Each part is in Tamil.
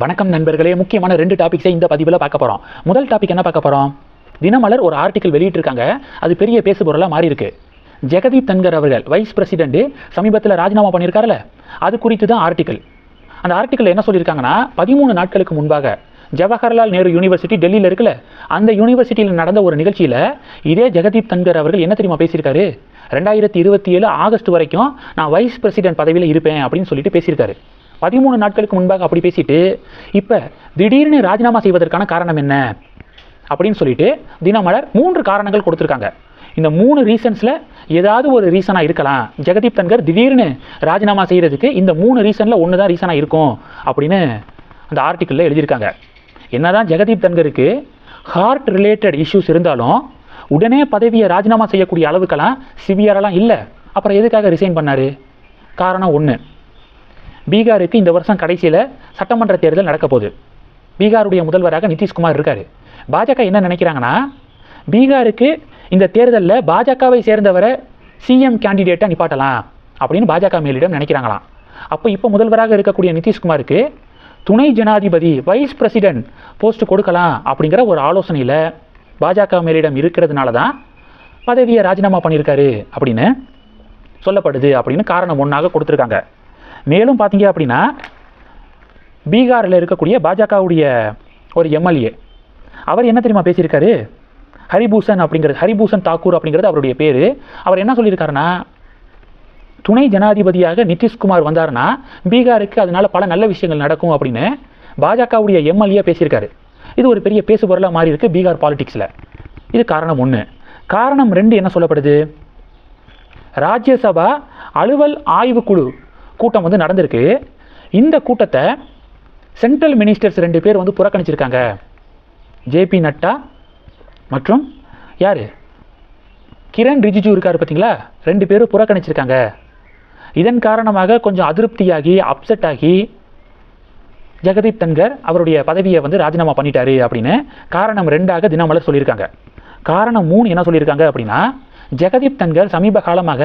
வணக்கம் நண்பர்களே. முக்கியமான ரெண்டு டாபிக்ஸை இந்த பதிவில் பார்க்க போகிறோம் முதல் டாபிக் என்ன பார்க்க போகிறோம் தினமலர் ஒரு ஆர்டிக்கல் வெளியிட்டிருக்காங்க. அது பெரிய பேசுபொருளாக மாறி இருக்கு ஜெகதீப் தன்கர் அவர்கள் வைஸ் பிரசிடென்ட் சமீபத்தில் ராஜினாமா பண்ணியிருக்காருல்ல அது குறித்து தான் ஆர்டிக்கல் அந்த ஆர்டிக்கல் என்ன சொல்லியிருக்காங்கன்னா பதிமூணு நாட்களுக்கு முன்பாக ஜவஹர்லால் நேரு யூனிவர்சிட்டி டெல்லியில் இருக்குல்ல? அந்த யூனிவர்சிட்டியில் நடந்த ஒரு நிகழ்ச்சியில் இதே ஜெகதீப் தன்கர் அவர்கள் என்ன தெரியுமா பேசியிருக்காரு? ரெண்டாயிரத்தி இருபத்தி ஏழு ஆகஸ்ட் வரைக்கும் நான் வைஸ் பிரசிடென்ட் பதவியில் இருப்பேன் அப்படின்னு சொல்லிட்டு பேசியிருக்காரு. பதிமூணு நாட்களுக்கு முன்பாக அப்படி பேசிட்டு இப்போ திடீர்னு ராஜினாமா செய்வதற்கான காரணம் என்ன? அப்படின்னு சொல்லிட்டு தினமலர் மூன்று காரணங்கள் கொடுத்துருக்காங்க. இந்த மூணு ரீசன்ஸில் ஏதாவது ஒரு ரீசனாக இருக்கலாம். ஜெகதீப் தன்கர் திடீர்னு ராஜினாமா செய்கிறதுக்கு இந்த மூணு ரீசனில் ஒன்று தான் ரீசனாக இருக்கும் அப்படின்னு அந்த ஆர்டிக்கிளில் எழுதியிருக்காங்க. என்ன தான் ஜெகதீப் தன்கருக்கு ஹார்ட் ரிலேட்டட் இஷ்யூஸ் இருந்தாலும் உடனே பதவியை ராஜினாமா செய்யக்கூடிய அளவுக்கெல்லாம் சிவியரெல்லாம் இல்லை. அப்புறம் எதுக்காக ரிசைன் பண்ணார்? காரணம் ஒன்று பீகாருக்கு இந்த வருஷம் கடைசியில் சட்டமன்ற தேர்தல் நடக்க போகுது. பீகாருடைய முதல்வராக நிதிஷ்குமார் இருக்கார். பாஜக என்ன நினைக்கிறாங்கன்னா பீகாருக்கு இந்த தேர்தலில் பாஜகவை சேர்ந்தவரை சிஎம் கேண்டிடேட்டாக நிப்பாட்டலாம் அப்படின்னு பாஜக மேலிடம் நினைக்கிறாங்களாம். அப்போ இப்போ முதல்வராக இருக்கக்கூடிய நிதிஷ்குமாருக்கு துணை ஜனாதிபதி வைஸ் பிரசிடென்ட் போஸ்ட் கொடுக்கலாம் அப்படிங்கிற ஒரு ஆலோசனையில் பாஜக மேலிடம் இருக்கிறதுனால தான் பதவியை ராஜினாமா பண்ணியிருக்காரு அப்படின்னு சொல்லப்படுது அப்படின்னு காரணம் ஒன்றாக கொடுத்துருக்காங்க. மேலும் பார்த்தீங்க அப்படின்னா பீகாரில் இருக்கக்கூடிய பாஜகவுடைய ஒரு எம்எல்ஏ அவர் என்ன தெரியுமா பேசியிருக்காரு? ஹரிபூஷன் அப்படிங்கிறது ஹரிபூஷன் தாக்கூர் அப்படிங்கிறது அவருடைய பேர். அவர் என்ன சொல்லியிருக்காருன்னா துணை ஜனாதிபதியாக நிதிஷ்குமார் வந்தாருன்னா பீகாருக்கு அதனால் பல நல்ல விஷயங்கள் நடக்கும் அப்படின்னு பாஜகவுடைய எம்எல்ஏ பேசியிருக்காரு. இது ஒரு பெரிய பேசுபொருளாக மாறி இருக்குது பீகார் பாலிடிக்ஸில். இது காரணம் ஒன்று காரணம் ரெண்டு என்ன சொல்லப்படுது? ராஜ்யசபா அலுவல் ஆய்வுக்குழு கூட்டம் வந்து நடந்திருக்கு. இந்த கூட்டத்தை சென்ட்ரல் மினிஸ்டர்ஸ் ரெண்டு பேர் வந்து புறக்கணிச்சிருக்காங்க. ஜேபி நட்டா மற்றும் யார்? கிரண் ரிஜிஜு இருக்கார் பார்த்தீங்களா ரெண்டு பேரும் புறக்கணிச்சிருக்காங்க. இதன் காரணமாக கொஞ்சம் அதிருப்தியாகி அப்செட் ஆகி ஜெகதீப் தன்கர் அவருடைய பதவியை வந்து ராஜினாமா பண்ணிட்டாரு அப்படின்னு காரணம் ரெண்டாக தினமலர் சொல்லியிருக்காங்க. காரணம் மூணு என்ன சொல்லியிருக்காங்க அப்படின்னா ஜெகதீப் தன்கர் சமீப காலமாக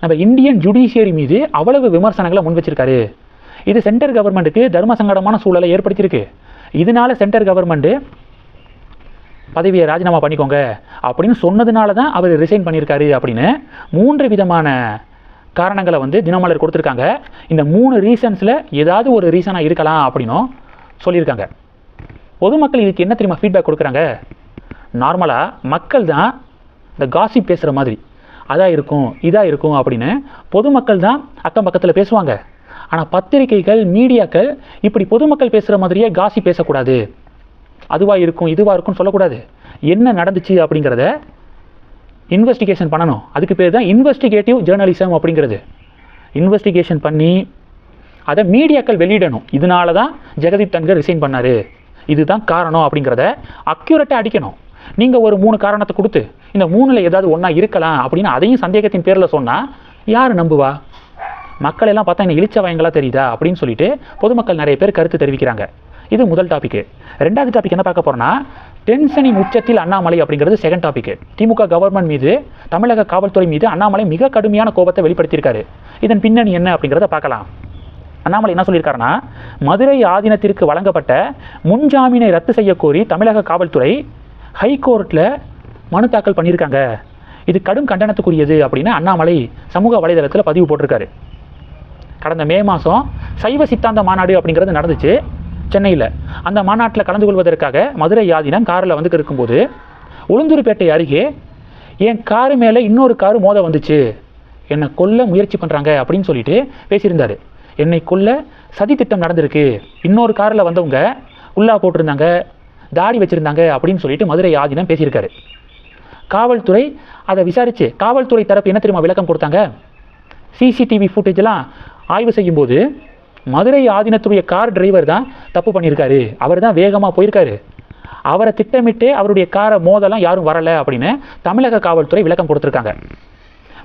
நம்ம இந்தியன் ஜுடிஷியரி மீது அவ்வளவு விமர்சனங்களை முன் வச்சிருக்காரு. இது சென்டர் கவர்மெண்ட்டுக்கு தர்ம சங்கடமான சூழலை ஏற்படுத்தியிருக்கு. இதனால சென்டர் கவர்மெண்ட்டு பதவியை ராஜினாமா பண்ணிக்கோங்க அப்படின்னு சொன்னதுனால தான் அவர் ரிசைன் பண்ணியிருக்காரு அப்படின்னு மூன்று விதமான காரணங்களை வந்து தினமலர் கொடுத்துருக்காங்க. இந்த மூணு ரீசன்ஸில் ஏதாவது ஒரு ரீசனாக இருக்கலாம் அப்படின்னும் சொல்லியிருக்காங்க. பொதுமக்கள் இதுக்கு என்ன தெரியுமா ஃபீட்பேக் கொடுக்குறாங்க? நார்மலாக மக்கள் தான் இந்த காசிப் பேசுகிற மாதிரி. அதாக இருக்கும் இதாக இருக்கும் அப்படின்னு பொதுமக்கள் தான் அக்கம் பக்கத்தில் பேசுவாங்க. ஆனால் பத்திரிகைகள் மீடியாக்கள் இப்படி பொதுமக்கள் பேசுகிற மாதிரியே காசி பேசக்கூடாது. அதுவாக இருக்கும் இதுவாக இருக்கும்னு சொல்லக்கூடாது. என்ன நடந்துச்சு அப்படிங்கிறத இன்வெஸ்டிகேஷன் பண்ணணும். அதுக்கு பேர் தான் இன்வெஸ்டிகேட்டிவ் ஜேர்னலிசம் அப்படிங்கிறது. இன்வெஸ்டிகேஷன் பண்ணி அதை மீடியாக்கள் வெளியிடணும். இதனால தான் ஜெகதீப் தன்கர் ரிசைன் பண்ணார். இதுதான் காரணம் அப்படிங்கிறத அக்யூரேட்டாக அடிக்கணும். நீங்கள் ஒரு மூணு காரணத்தை கொடுத்து இந்த மூணில் ஏதாவது ஒன்றா இருக்கலாம் அப்படின்னு அதையும் சந்தேகத்தின் பேரில் சொன்னால் யார் நம்புவா? மக்கள் எல்லாம் பார்த்தா என்ன இழிச்ச வயங்களா தெரியுதா அப்படின்னு சொல்லிட்டு பொதுமக்கள் நிறைய பேர் கருத்து தெரிவிக்கிறாங்க. இது முதல் டாபிக் ரெண்டாவது டாபிக் என்ன பார்க்க போகிறோன்னா டென்ஷனின் உச்சத்தில் அண்ணாமலை அப்படிங்கிறது செகண்ட் டாபிக் திமுக கவர்மெண்ட் மீது தமிழக காவல்துறை மீது அண்ணாமலை மிக கடுமையான கோபத்தை வெளிப்படுத்தியிருக்காரு. இதன் பின்னணி என்ன அப்படிங்கிறத பார்க்கலாம். அண்ணாமலை என்ன சொல்லியிருக்காருன்னா மதுரை ஆதீனத்திற்கு வழங்கப்பட்ட முன்ஜாமீனை ரத்து செய்யக்கோரி தமிழக காவல்துறை ஹைகோர்ட்டில் மனு தாக்கல் பண்ணியிருக்காங்க. இது கடும் கண்டனத்துக்குரியது அப்படின்னு அண்ணாமலை சமூக வலைதளத்தில் பதிவு போட்டிருக்காரு. கடந்த மே மாதம் சைவ சித்தாந்த மாநாடு அப்படிங்கிறது நடந்துச்சு சென்னையில். அந்த மாநாட்டில் கலந்து கொள்வதற்காக மதுரை யாதினம் காரில் வந்து இருக்கும்போது உளுந்தூர்பேட்டை அருகே என் காரு மேலே இன்னொரு காரு மோத வந்துச்சு. என்னை கொல்ல முயற்சி பண்ணுறாங்க அப்படின்னு சொல்லிட்டு பேசியிருந்தாரு. என்னைக்குள்ள சதி திட்டம் நடந்திருக்கு. இன்னொரு காரில் வந்தவங்க உள்ளா போட்டிருந்தாங்க தாடி வச்சுருந்தாங்க அப்படின்னு சொல்லிட்டு மதுரை ஆதீனம் பேசியிருக்காரு. காவல்துறை அதை விசாரித்து காவல்துறை தரப்பு என்ன தெரியுமா விளக்கம் கொடுத்தாங்க? சிசிடிவி ஃபுட்டேஜ்லாம் ஆய்வு செய்யும்போது மதுரை ஆதீனத்துடைய கார் டிரைவர் தான் தப்பு பண்ணியிருக்காரு. அவர் தான் வேகமாக போயிருக்காரு. அவரை திட்டமிட்டு அவருடைய காரை மோதலாம் யாரும் வரலை அப்படின்னு தமிழக காவல்துறை விளக்கம் கொடுத்துருக்காங்க.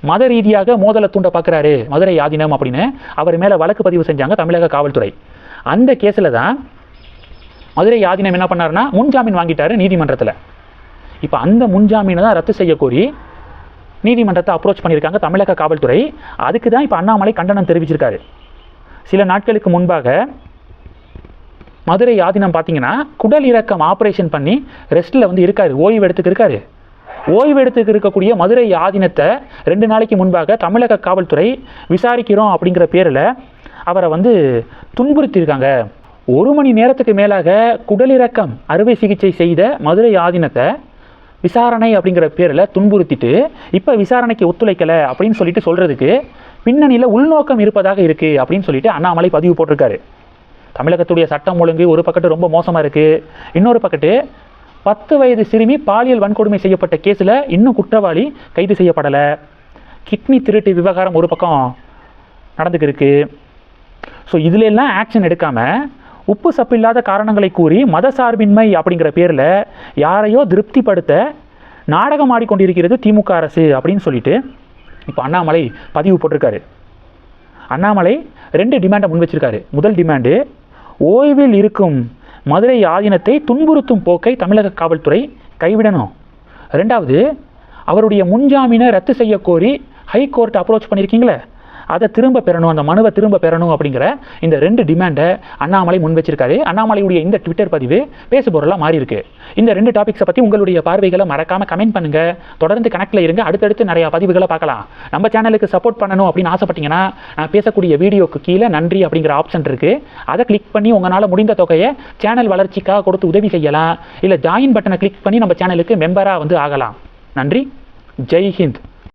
மத ரீதியாக மோதலை தூண்ட பார்க்குறாரு மதுரை ஆதீனம் அப்படின்னு அவர் மேலே வழக்கு பதிவு செஞ்சாங்க தமிழக காவல்துறை. அந்த கேஸில் தான் மதுரை ஆதீனம் என்ன பண்ணாருன்னா முன்ஜாமீன் வாங்கிட்டார் நீதிமன்றத்தில். இப்போ அந்த முன்ஜாமீனை தான் ரத்து செய்ய கோரி நீதிமன்றத்தை அப்ரோச் பண்ணியிருக்காங்க தமிழக காவல்துறை. அதுக்கு தான் இப்போ அண்ணாமலை கண்டனம் தெரிவிச்சிருக்காரு. சில நாட்களுக்கு முன்பாக மதுரை ஆதீனம் பார்த்தீங்கன்னா குடல் இறக்கம் ஆப்ரேஷன் பண்ணி ரெஸ்ட்டில் வந்து இருக்காரு ஓய்வு எடுத்துக்கு இருக்காரு ஓய்வெடுத்துக்கு இருக்கக்கூடிய மதுரை ஆதீனத்தை ரெண்டு நாளைக்கு முன்பாக தமிழக காவல்துறை விசாரிக்கிறோம் அப்படிங்கிற பேரில் அவரை வந்து துன்புறுத்தியிருக்காங்க. ஒரு மணி நேரத்துக்கு மேலாக குடலிறக்கம் அறுவை சிகிச்சை செய்த மதுரை ஆதீனத்தை விசாரணை அப்படிங்கிற பேரில் துன்புறுத்திட்டு இப்போ விசாரணைக்கு ஒத்துழைக்கலை அப்படின்னு சொல்லிட்டு சொல்கிறதுக்கு பின்னணியில் உள்நோக்கம் இருப்பதாக இருக்குது அப்படின்னு சொல்லிட்டு அண்ணாமலை பதிவு போட்டிருக்காரு. தமிழகத்துடைய சட்டம் ஒழுங்கு ஒரு பக்கத்து ரொம்ப மோசமாக இருக்குது இன்னொரு பக்கத்து பத்து வயது சிறுமி பாலியல் வன்கொடுமை செய்யப்பட்ட கேஸில் இன்னும் குற்றவாளி கைது செய்யப்படலை. கிட்னி திருட்டு விவகாரம் ஒரு பக்கம் நடந்துக்கிருக்கு ஸோ இதுலெல்லாம் ஆக்ஷன் எடுக்காமல் உப்பு சப்பில்லாத காரணங்களை கூறி மதசார்பின்மை அப்படிங்கிற பேரில் யாரையோ திருப்திப்படுத்த நாடகம் ஆடிக்கொண்டிருக்கிறது திமுக அரசு அப்படின்னு சொல்லிட்டு இப்போ அண்ணாமலை பதிவு போட்டிருக்காரு. அண்ணாமலை ரெண்டு டிமாண்டை முன் வச்சிருக்காரு. முதல் டிமாண்டு ஓய்வில் இருக்கும் மதுரை ஆதீனத்தை துன்புறுத்தும் போக்கை தமிழக காவல்துறை கைவிடணும். ரெண்டாவது அவருடைய முன்ஜாமீனை ரத்து செய்ய கோரி ஹைகோர்ட் அப்ரோச் பண்ணியிருக்கீங்களே அதை திரும்ப பெறணும் அந்த மனுவை திரும்ப பெறணும் அப்படிங்கிற இந்த ரெண்டு டிமாண்டை அண்ணாமலை முன் வச்சிருக்காரு. அண்ணாமலையுடைய இந்த ட்விட்டர் பதிவு பேசுபொருளாக மாறி இருக்கு இந்த ரெண்டு டாபிக்ஸை பற்றி உங்களுடைய பார்வைகளை மறக்காமல் கமெண்ட் பண்ணுங்க. தொடர்ந்து கனெக்டில் இருங்க. அடுத்தடுத்து நிறைய பதிவுகளை பார்க்கலாம். நம்ம சேனலுக்கு சப்போர்ட் பண்ணணும் அப்படின்னு ஆசைப்பட்டீங்கன்னா நான் பேசக்கூடிய வீடியோக்கு கீழே நன்றி அப்படிங்கிற ஆப்ஷன் இருக்குது அதை கிளிக் பண்ணி உங்களால் முடிந்த தொகையை சேனல் வளர்ச்சிக்காக கொடுத்து உதவி செய்யலாம். இல்லை ஜாயின் பட்டனை கிளிக் பண்ணி நம்ம சேனலுக்கு மெம்பராக வந்து ஆகலாம். நன்றி. ஜெய் ஹிந்த்.